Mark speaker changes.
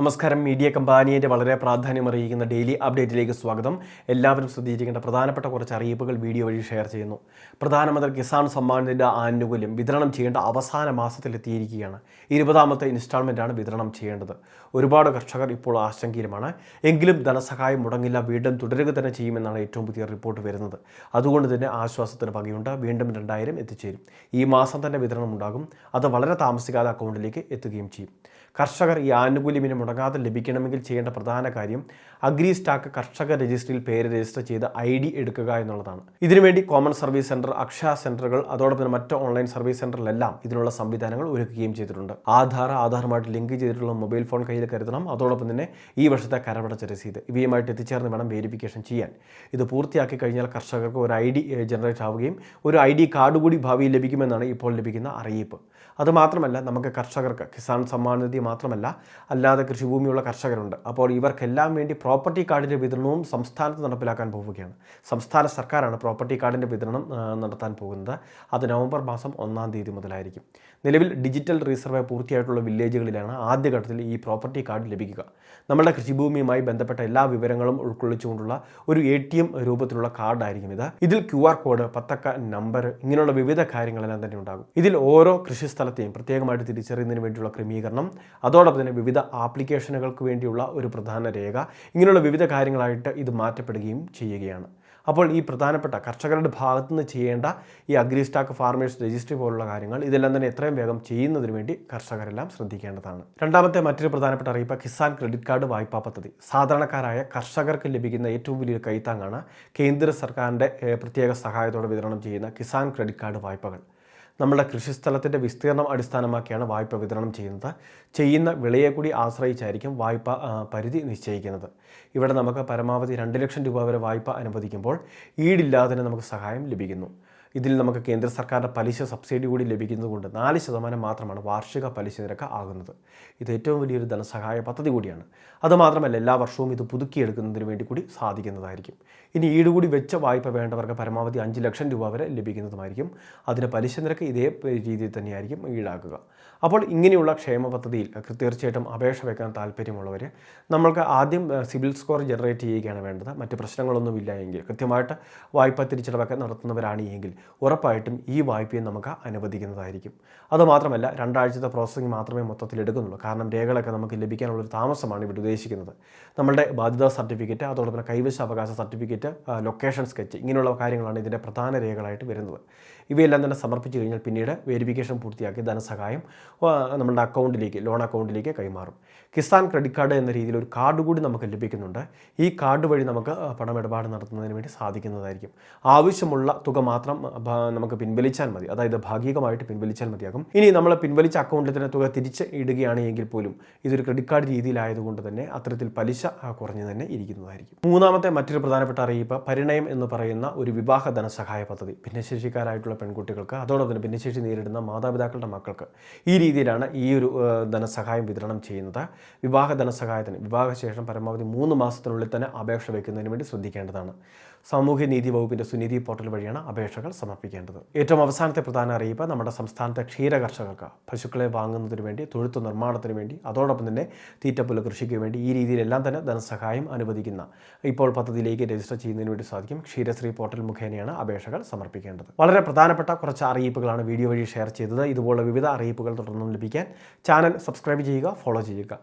Speaker 1: നമസ്കാരം. മീഡിയ കമ്പാനിയുടെ വളരെ പ്രാധാന്യം അറിയിക്കുന്ന ഡെയിലി അപ്ഡേറ്റിലേക്ക് സ്വാഗതം. എല്ലാവരും ശ്രദ്ധിച്ചിരിക്കേണ്ട പ്രധാനപ്പെട്ട കുറച്ച് അറിയിപ്പുകൾ വീഡിയോ വഴി ഷെയർ ചെയ്യുന്നു. പ്രധാനമന്ത്രി കിസാൻ സമ്മാനത്തിന്റെ ആനുകൂല്യം വിതരണം ചെയ്യേണ്ട അവസാന മാസത്തിലെത്തിയിരിക്കുകയാണ്. ഇരുപതാമത്തെ ഇൻസ്റ്റാൾമെന്റാണ് വിതരണം ചെയ്യേണ്ടത്. ഒരുപാട് കർഷകർ ഇപ്പോൾ ആശങ്കയിലുമാണ്. എങ്കിലും ധനസഹായം മുടങ്ങില്ല വീണ്ടും തുടരുക തന്നെ ചെയ്യുമെന്നാണ് ഏറ്റവും പുതിയ റിപ്പോർട്ട് വരുന്നത്. അതുകൊണ്ട് തന്നെ ആശ്വാസത്തിന് പകയുണ്ട്. വീണ്ടും രണ്ടായിരം എത്തിച്ചേരും. ഈ മാസം തന്നെ വിതരണം ഉണ്ടാകും. അത് വളരെ താമസിക്കാതെ അക്കൗണ്ടിലേക്ക് എത്തുകയും ചെയ്യും. കർഷകർ ഈ ആനുകൂല്യം ഇനി മുടങ്ങാതെ ലഭിക്കണമെങ്കിൽ ചെയ്യേണ്ട പ്രധാന കാര്യം അഗ്രി സ്റ്റാക്ക് കർഷക രജിസ്ട്രിയിൽ പേര് രജിസ്റ്റർ ചെയ്ത് ഐ ഡി എടുക്കുക എന്നുള്ളതാണ്. ഇതിനുവേണ്ടി കോമൺ സർവീസ് സെന്റർ അക്ഷയ സെന്ററുകൾ അതോടൊപ്പം തന്നെ മറ്റ് ഓൺലൈൻ സർവീസ് സെന്ററിലെല്ലാം ഇതിനുള്ള സംവിധാനങ്ങൾ ഒരുക്കുകയും ചെയ്തിട്ടുണ്ട്. ആധാർ ആധാറുമായിട്ട് ലിങ്ക് ചെയ്തിട്ടുള്ള മൊബൈൽ ഫോൺ കയ്യിൽ കരുതണം. അതോടൊപ്പം തന്നെ ഈ വർഷത്തെ കരമടച്ച രസീത് ഇവയുമായിട്ട് എത്തിച്ചേർന്ന് വേണം വെരിഫിക്കേഷൻ ചെയ്യാൻ. ഇത് പൂർത്തിയാക്കി കഴിഞ്ഞാൽ കർഷകർക്ക് ഒരു ഐ ഡി ജനറേറ്റ് ആവുകയും ഒരു ഐ ഡി കാർഡ് കൂടി ഭാവിയിൽ ലഭിക്കുമെന്നാണ് ഇപ്പോൾ ലഭിക്കുന്ന അറിയിപ്പ്. അതുമാത്രമല്ല നമുക്ക് കർഷകർക്ക് കിസാൻ സമ്മാൻ നിധി മാത്രമല്ല അല്ലാതെ കൃഷിഭൂമിയുള്ള കർഷകരുണ്ട്. അപ്പോൾ ഇവർക്കെല്ലാം വേണ്ടി പ്രോപ്പർട്ടി കാർഡിന്റെ വിതരണവും സംസ്ഥാനത്ത് നടപ്പിലാക്കാൻ പോവുകയാണ്. സംസ്ഥാന സർക്കാരാണ് പ്രോപ്പർട്ടി കാർഡിന്റെ വിതരണം നടത്താൻ പോകുന്നത്. അത് നവംബർ മാസം ഒന്നാം തീയതി മുതലായിരിക്കും. നിലവിൽ ഡിജിറ്റൽ റീസർവേ പൂർത്തിയായിട്ടുള്ള വില്ലേജുകളിലാണ് ആദ്യഘട്ടത്തിൽ ഈ പ്രോപ്പർട്ടി കാർഡ് ലഭിക്കുക. നമ്മുടെ കൃഷിഭൂമിയുമായി ബന്ധപ്പെട്ട എല്ലാ വിവരങ്ങളും ഉൾക്കൊള്ളിച്ചുകൊണ്ടുള്ള ഒരു എ ടി എം രൂപത്തിലുള്ള കാർഡായിരിക്കും ഇത്. ഇതിൽ ക്യു ആർ കോഡ് പത്തക്ക നമ്പർ ഇങ്ങനെയുള്ള വിവിധ കാര്യങ്ങളെല്ലാം തന്നെ ഉണ്ടാകും. ഇതിൽ ഓരോ കൃഷി സ്ഥലത്തെയും പ്രത്യേകമായിട്ട് തിരിച്ചറിയുന്നതിന് വേണ്ടിയുള്ള ക്രമീകരണം അതോടൊപ്പം തന്നെ വിവിധ ആപ്ലിക്കേഷനുകൾക്ക് വേണ്ടിയുള്ള ഒരു പ്രധാന രേഖ. ഇങ്ങനെയുള്ള വിവിധ കാര്യങ്ങളായിട്ട് ഇത് മാറ്റപ്പെടുകയും ചെയ്യുകയാണ്. അപ്പോൾ ഈ പ്രധാനപ്പെട്ട കർഷകരുടെ ഭാഗത്തു നിന്ന് ചെയ്യേണ്ട ഈ അഗ്രി സ്റ്റാക്ക് ഫാർമേഴ്സ് രജിസ്ട്രി പോലുള്ള കാര്യങ്ങൾ ഇതെല്ലാം തന്നെ എത്രയും വേഗം ചെയ്യുന്നതിന് വേണ്ടി കർഷകരെല്ലാം ശ്രദ്ധിക്കേണ്ടതാണ്. രണ്ടാമത്തെ മറ്റൊരു പ്രധാനപ്പെട്ട അറിയിപ്പ് കിസാൻ ക്രെഡിറ്റ് കാർഡ് വായ്പാ പദ്ധതി. സാധാരണക്കാരായ കർഷകർക്ക് ലഭിക്കുന്ന ഏറ്റവും വലിയ കൈത്താങ്ങാണ് കേന്ദ്ര സർക്കാരിന്റെ പ്രത്യേക സഹായത്തോടെ വിതരണം ചെയ്യുന്ന കിസാൻ ക്രെഡിറ്റ് കാർഡ് വായ്പകൾ. നമ്മുടെ കൃഷിസ്ഥലത്തിന്റെ വിസ്തീർണം അടിസ്ഥാനമാക്കിയാണ് വായ്പ വിതരണം ചെയ്യുന്നത്. ചെയ്യുന്ന വിളയെ കൂടി ആശ്രയിച്ചായിരിക്കും വായ്പ പരിധി നിശ്ചയിക്കുന്നത്. ഇവിടെ നമുക്ക് പരമാവധി രണ്ട് ലക്ഷം രൂപ വരെ വായ്പ അനുവദിക്കുമ്പോൾ ഈടില്ലാതെ നമുക്ക് സഹായം ലഭിക്കുന്നു. ഇതിൽ നമുക്ക് കേന്ദ്ര സർക്കാരിന്റെ പലിശ സബ്സിഡി കൂടി ലഭിക്കുന്നതുകൊണ്ട് നാല് ശതമാനം മാത്രമാണ് വാർഷിക പലിശ നിരക്ക് ആകുന്നത്. ഇത് ഏറ്റവും വലിയൊരു ധനസഹായ പദ്ധതി കൂടിയാണ്. അതുമാത്രമല്ല എല്ലാ വർഷവും ഇത് പുതുക്കിയെടുക്കുന്നതിന് വേണ്ടി കൂടി സാധിക്കുന്നതായിരിക്കും. ഇനി ഈട് കൂടി വെച്ച വായ്പ വേണ്ടവർക്ക് പരമാവധി അഞ്ച് ലക്ഷം രൂപ വരെ ലഭിക്കുന്നതുമായിരിക്കും. അതിന് പലിശ നിരക്ക് ഇതേ രീതിയിൽ തന്നെയായിരിക്കും ഈടാക്കുക. അപ്പോൾ ഇങ്ങനെയുള്ള ക്ഷേമ പദ്ധതിയിൽ തീർച്ചയായിട്ടും അപേക്ഷ വെക്കാൻ താല്പര്യമുള്ളവർ നമ്മൾക്ക് ആദ്യം സിവിൽ സ്കോർ ജനറേറ്റ് ചെയ്യുകയാണ് വേണ്ടത്. മറ്റ് പ്രശ്നങ്ങളൊന്നുമില്ല എങ്കിൽ കൃത്യമായിട്ട് വായ്പ തിരിച്ചടവൊക്കെ നടത്തുന്നവരാണ് എങ്കിൽ ഉറപ്പായിട്ടും ഈ വായ്പയും നമുക്ക് അനുവദിക്കുന്നതായിരിക്കും. അതുമാത്രമല്ല രണ്ടാഴ്ചത്തെ പ്രോസസ്സിംഗ് മാത്രമേ മൊത്തത്തിൽ എടുക്കുന്നുള്ളൂ. കാരണം രേഖകളൊക്കെ നമുക്ക് ലഭിക്കാനുള്ളൊരു താമസമാണ് ഇവിടെ ഉദ്ദേശിക്കുന്നത്. നമ്മുടെ ബാധ്യതാ സർട്ടിഫിക്കറ്റ് അതോടൊപ്പം കൈവശ അവകാശ സർട്ടിഫിക്കറ്റ് ലൊക്കേഷൻ സ്കെച്ച് ഇങ്ങനെയുള്ള കാര്യങ്ങളാണ് ഇതിന്റെ പ്രധാന രേഖകളായിട്ട് വരുന്നത്. ഇവയെല്ലാം തന്നെ സമർപ്പിച്ചു കഴിഞ്ഞാൽ പിന്നീട് വെരിഫിക്കേഷൻ പൂർത്തിയാക്കി ധനസഹായം നമ്മുടെ അക്കൗണ്ടിലേക്ക് ലോൺ അക്കൗണ്ടിലേക്ക് കൈമാറും. കിസാൻ ക്രെഡിറ്റ് കാർഡ് എന്ന രീതിയിൽ ഒരു കാർഡ് കൂടി നമുക്ക് ലഭിക്കുന്നുണ്ട്. ഈ കാർഡ് വഴി നമുക്ക് പണമിടപാട് നടത്തുന്നതിന് വേണ്ടി സാധിക്കുന്നതായിരിക്കും. ആവശ്യമുള്ള തുക മാത്രം നമുക്ക് പിൻവലിച്ചാൽ മതി. അതായത് ഭാഗികമായിട്ട് പിൻവലിച്ചാൽ മതിയാകും. ഇനി നമ്മൾ പിൻവലിച്ച അക്കൗണ്ടിൽ തന്നെ തുക തിരിച്ച് ഇടുകയാണ് എങ്കിൽ പോലും ഇതൊരു ക്രെഡിറ്റ് കാർഡ് രീതിയിലായതുകൊണ്ട് തന്നെ അത്തരത്തിൽ പലിശ കുറഞ്ഞു തന്നെ ഇരിക്കുന്നതായിരിക്കും. മൂന്നാമത്തെ മറ്റൊരു പ്രധാനപ്പെട്ട അറിയിപ്പ് പരിണയം എന്ന് പറയുന്ന ഒരു വിവാഹ ധനസഹായ പദ്ധതി. ഭിന്നശേഷിക്കാരായിട്ടുള്ള പെൺകുട്ടികൾക്ക് അതോടൊപ്പം ഭിന്നശേഷി നേരിടുന്ന മാതാപിതാക്കളുടെ മക്കൾക്ക് ഈ രീതിയിലാണ് ഈ ഒരു ധനസഹായം വിതരണം ചെയ്യുന്നത്. വിവാഹ ധനസഹായത്തിന് വിവാഹശേഷം പരമാവധി മൂന്ന് മാസത്തിനുള്ളിൽ തന്നെ അപേക്ഷ വയ്ക്കുന്നതിന് വേണ്ടി ശ്രദ്ധിക്കേണ്ടതാണ്. സാമൂഹ്യനീതി വകുപ്പിന്റെ സുനിധി പോർട്ടൽ വഴിയാണ് അപേക്ഷകൾ സമർപ്പിക്കേണ്ടത്. ഏറ്റവും അവസാനത്തെ പ്രധാന അറിയിപ്പ് നമ്മുടെ സംസ്ഥാനത്തെ ക്ഷീര കർഷകർക്ക് പശുക്കളെ വാങ്ങുന്നതിന് വേണ്ടി തൊഴുത്ത് നിർമ്മാണത്തിന് വേണ്ടി അതോടൊപ്പം തന്നെ തീറ്റപ്പുല കൃഷിക്ക് വേണ്ടി ഈ രീതിയിലെല്ലാം തന്നെ ധനസഹായം അനുവദിക്കുന്ന. ഇപ്പോൾ പദ്ധതിയിലേക്ക് രജിസ്റ്റർ ചെയ്യുന്നതിന് വേണ്ടി സാധിക്കും ക്ഷീരശ്രീ പോർട്ടൽ മുഖേനയാണ് അപേക്ഷകൾ സമർപ്പിക്കേണ്ടത്. വളരെ പ്രധാനപ്പെട്ട കുറച്ച് അറിയിപ്പുകളാണ് വീഡിയോ വഴി ഷെയർ ചെയ്തത്. ഇതുപോലുള്ള വിവിധ അറിയിപ്പുകൾ തുടർന്നും ലഭിക്കാൻ ചാനൽ സബ്സ്ക്രൈബ് ചെയ്യുക ഫോളോ ചെയ്യുക.